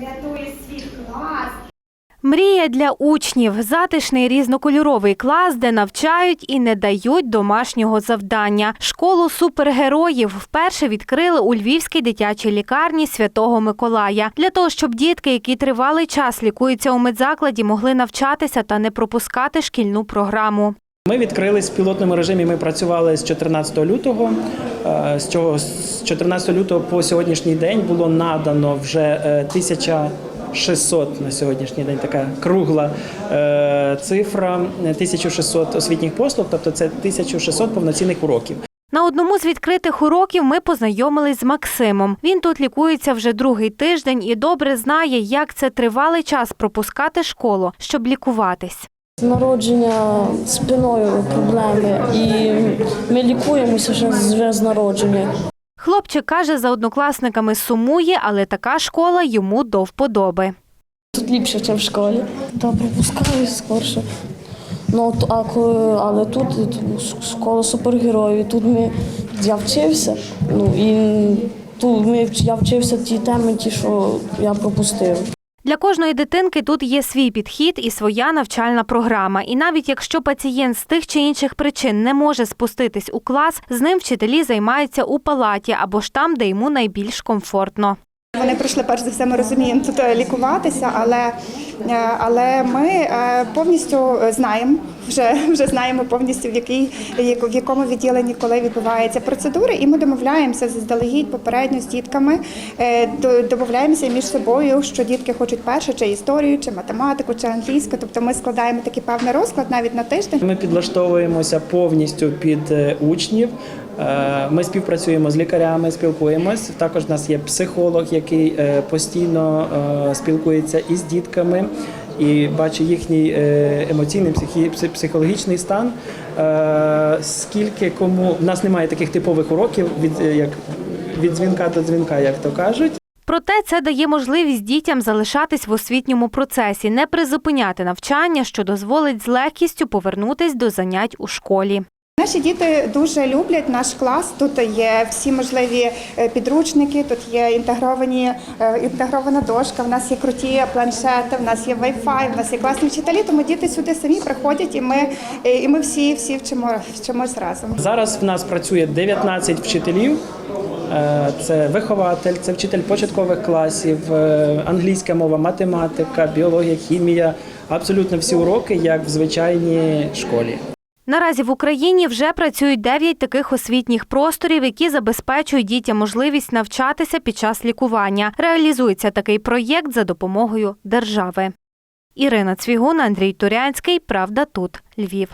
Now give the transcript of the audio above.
рятує свій клас. Мрія для учнів затишний різнокольоровий клас, де навчають і не дають домашнього завдання. Школу супергероїв вперше відкрили у Львівській дитячій лікарні Святого Миколая для того, щоб дітки, які тривалий час лікуються у медзакладі, могли навчатися та не пропускати шкільну програму. Ми відкрились в пілотному режимі. Ми працювали з 14 лютого. Е, З цього з 14 лютого по сьогоднішній день було надано вже е, 1600 на сьогоднішній день така кругла е, цифра 1600 освітніх послуг, тобто це 1600 повноцінних уроків. На одному з відкритих уроків ми познайомились з Максимом. Він тут лікується вже другий тиждень і добре знає, як це тривалий час пропускати школу, щоб лікуватись. З народження спиною проблеми, і ми лікуємося вже з народження. Хлопчик каже, за однокласниками сумує, але така школа йому до вподоби. Тут ліпше, ніж в школі. Та пропускаю скорше. Ну, а але тут тут школа супергероїв. Тут ми, я вчився, ну і тут ми, я вчився ті теми, ті, що я пропустив. Для кожної дитинки тут є свій підхід і своя навчальна програма. І навіть якщо пацієнт з тих чи інших причин не може спуститись у клас, з ним вчителі займаються у палаті або ж там, де йому найбільш комфортно. Вони прийшли перш за все, ми розуміємо тут е, лікуватися, але, але ми е, повністю знаємо, вже, вже знаємо повністю в, якій, в якому відділенні коли відбуваються процедури, і ми домовляємося заздалегідь попередньо з дітками, е, домовляємося між собою, що дітки хочуть перше, чи історію, чи математику, чи англійську. Тобто ми складаємо такий певний розклад навіть на тиждень. Ми підлаштовуємося повністю під е, учнів. Е, Ми співпрацюємо з лікарями, спілкуємось. Також в нас є психолог, який е, постійно е, спілкується із дітками і бачить їхній емоційний психологічний стан. Скільки кому в нас немає таких типових уроків від як від дзвінка до дзвінка, як то кажуть. Проте це дає можливість дітям залишатись в освітньому процесі, не призупиняти навчання, що дозволить з легкістю повернутись до занять у школі. Наші діти дуже люблять наш клас. Тут є всі можливі е, підручники, тут є інтегровані е, інтегрована дошка. В нас є круті планшети, в нас є Wi-Fi, в нас є класні вчителі. Тому діти сюди самі приходять, і ми е, і ми всі всі вчимо вчимось разом. Зараз в нас працює 19 вчителів. Це вихователь, це вчитель початкових класів, англійська мова, математика, біологія, хімія. Абсолютно всі уроки, як в звичайній школі. Наразі в Україні вже працюють 9 таких освітніх просторів, які забезпечують дітям можливість навчатися під час лікування. Реалізується такий проєкт за допомогою держави. Ірина Цвігун, Андрій Турянський. Правда тут. Львів.